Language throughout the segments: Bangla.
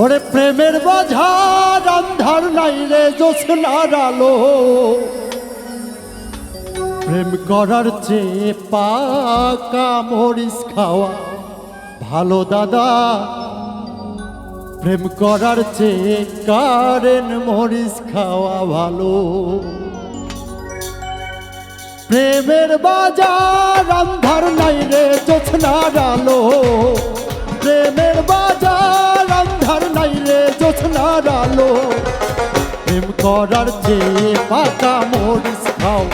ওরে প্রেমের বাজার আন্ধার নাই রে জোছনার আলো। প্রেম করার চেয়ে পাকা মরিস খাওয়া ভালো, দাদা। প্রেম করার চেয়ে কারেন মরিস খাওয়া ভালো। প্রেমের বাজার আন্ধার নাই প্রেম করার চেয়ে পাকা মরিচ খাও।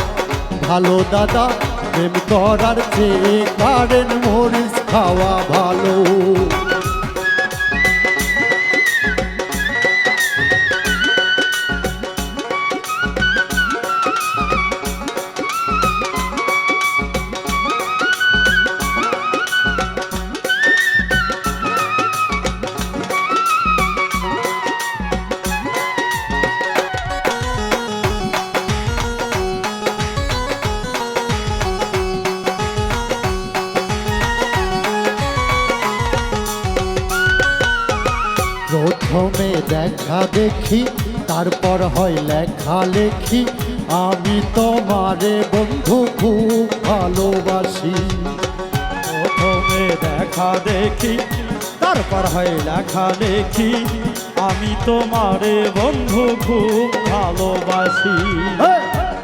ভালো দাদা, প্রেম করার চেয়ে কারেন মরিচ খাওয়া ভালো। প্রথমে দেখা দেখি তারপর হয় লেখা লেখি আমি তোমারে বন্ধু খুব ভালোবাসি। প্রথমে দেখা দেখি তারপর হয় লেখা লেখি আমি তোমারে বন্ধু খুব ভালোবাসি।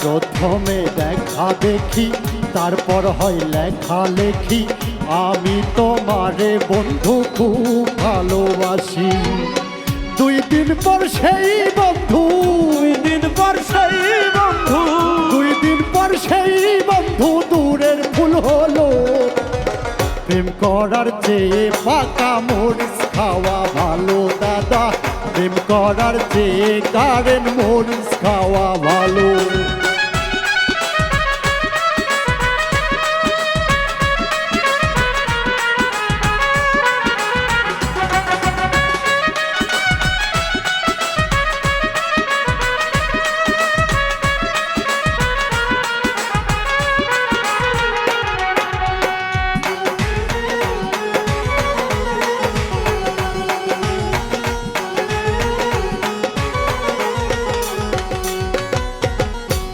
প্রথমে দেখা দেখি তারপর হয় লেখা লেখি আমি তোমারে বন্ধু খুব ভালোবাসি। দুই দিন পর সেই বন্ধু। দুই দিন পর সেই বন্ধু। দুই দিন পর সেই বন্ধু দূরের ফুল হলো। প্রেম করার চেয়ে পাকা মরিচ খাওয়া ভালো দাদা। প্রেম করার চেয়ে কারেন মরিচ খাওয়া ভালো।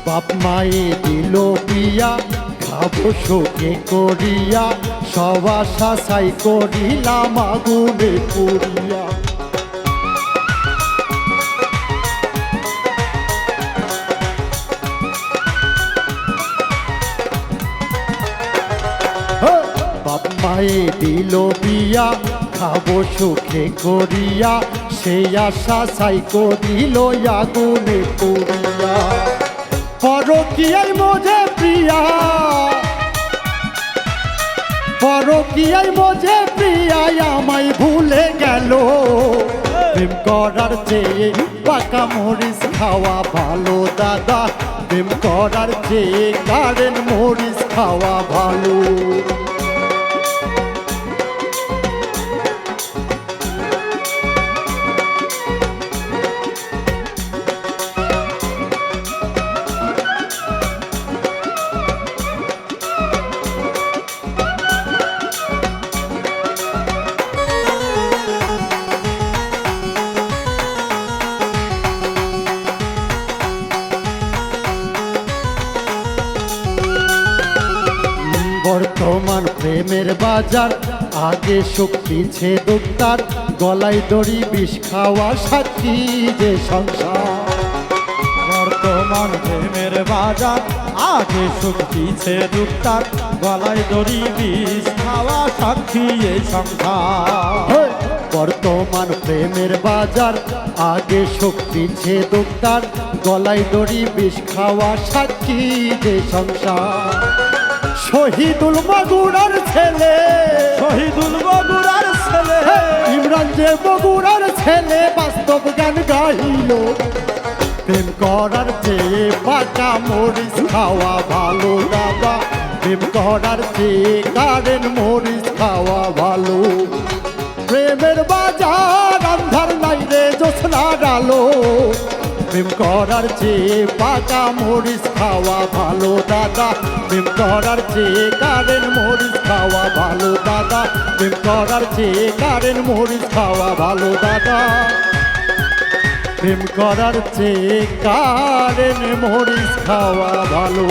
বাপ মায়ে দিল পিয়া খাব শোকে করিয়া, সব আশা সাই করিলাম আগুনে বাপ মায়ে দিল বিয়া, খাব সুখে করিয়া, সেই আশা সাই করিল আগুনে পুরিয়া পরকিয়াই মোজে প্রিয়া। পরকিয়াই মোজে প্রিয়া আমায় ভুলে গেল। প্রেম করার চেয়ে পাকা মরিচ খাওয়া ভালো, দাদা। প্রেম করার চেয়ে কারেন মরিচ খাওয়া ভালো। বর্তমান প্রেমের বাজার। আগে শক্তি ছে দুক্তার গলায় দড়ি, বিষ খাওয়া সাক্ষী যে সংসার। বর্তমান প্রেমের বাজার, আগে শুকিছে দুটার গলায় দড়ি, বিষ খাওয়া সাক্ষী এই সংসার। বর্তমান প্রেমের বাজার, আগে শক্তি ছে দুক্তার গলায় দড়ি, বিষ খাওয়া সাক্ষী যে সংসার। শহীদুল মাগুরার ছেলে। শহীদুল বগুড়ার ছেলে। ইমরান যে বগুড়ার ছেলে বাস্তব গান গাইল প্রেম করার চেয়ে পাকা মরিচ খাওয়া ভালো দাদা। প্রেম করার চেয়ে কারেন মরিচ খাওয়া ভালো। প্রেমের বাজার করার চেয়ে পাকা মরিচ খাওয়া ভালো, দাদা। প্রেম করার চেয়ে কারেন মরিচ খাওয়া ভালো, দাদা। প্রেম করার চেয়ে কারেন মরিচ খাওয়া ভালো, দাদা। প্রেম করার চেয়ে কারেন মরিচ খাওয়া ভালো।